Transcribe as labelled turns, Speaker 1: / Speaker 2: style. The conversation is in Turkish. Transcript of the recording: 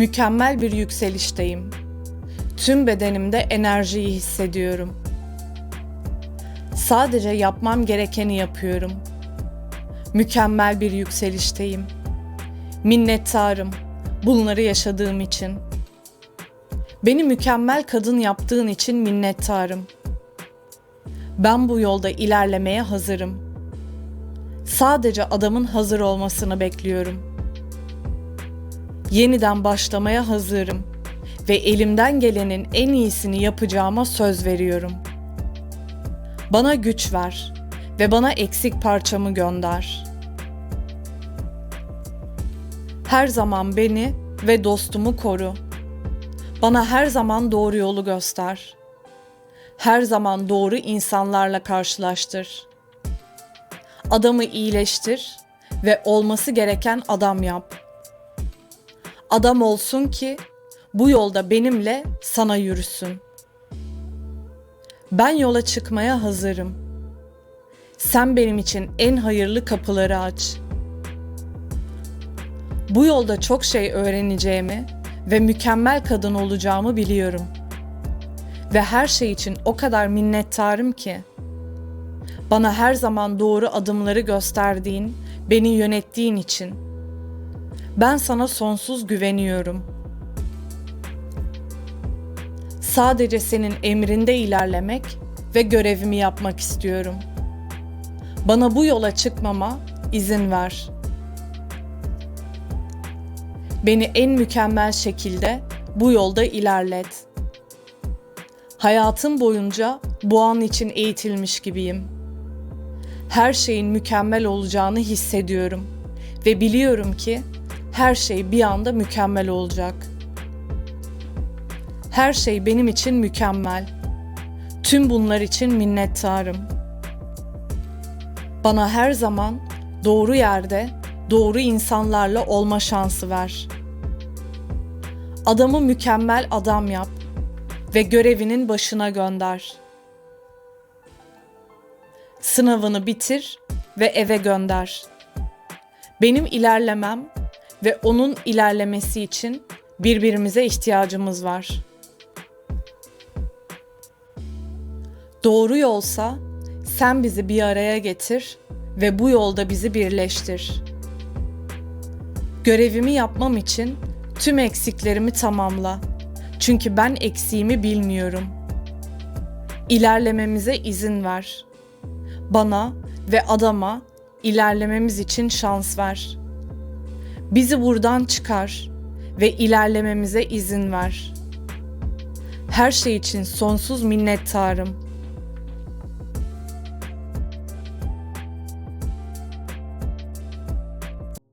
Speaker 1: Mükemmel bir yükselişteyim. Tüm bedenimde enerjiyi hissediyorum. Sadece yapmam gerekeni yapıyorum. Mükemmel bir yükselişteyim. Minnettarım bunları yaşadığım için. Beni mükemmel kadın yaptığın için minnettarım. Ben bu yolda ilerlemeye hazırım. Sadece adamın hazır olmasını bekliyorum. Yeniden başlamaya hazırım ve elimden gelenin en iyisini yapacağıma söz veriyorum. Bana güç ver ve bana eksik parçamı gönder. Her zaman beni ve dostumu koru. Bana her zaman doğru yolu göster. Her zaman doğru insanlarla karşılaştır. Adamı iyileştir ve olması gereken adam yap. Adam olsun ki bu yolda benimle sana yürüsün. Ben yola çıkmaya hazırım. Sen benim için en hayırlı kapıları aç. Bu yolda çok şey öğreneceğimi ve mükemmel kadın olacağımı biliyorum. Ve her şey için o kadar minnettarım ki. Bana her zaman doğru adımları gösterdiğin, beni yönettiğin için. Ben sana sonsuz güveniyorum. Sadece senin emrinde ilerlemek ve görevimi yapmak istiyorum. Bana bu yola çıkmama izin ver. Beni en mükemmel şekilde bu yolda ilerlet. Hayatım boyunca bu an için eğitilmiş gibiyim. Her şeyin mükemmel olacağını hissediyorum ve biliyorum ki her şey bir anda mükemmel olacak. Her şey benim için mükemmel. Tüm bunlar için minnettarım. Bana her zaman doğru yerde, doğru insanlarla olma şansı ver. Adamı mükemmel adam yap ve görevinin başına gönder. Sınavını bitir ve eve gönder. Benim ilerlemem ve onun ilerlemesi için birbirimize ihtiyacımız var. Doğru yolsa sen bizi bir araya getir ve bu yolda bizi birleştir. Görevimi yapmam için tüm eksiklerimi tamamla. Çünkü ben eksiğimi bilmiyorum. İlerlememize izin ver. Bana ve adama ilerlememiz için şans ver. Bizi buradan çıkar ve ilerlememize izin ver. Her şey için sonsuz minnettarım.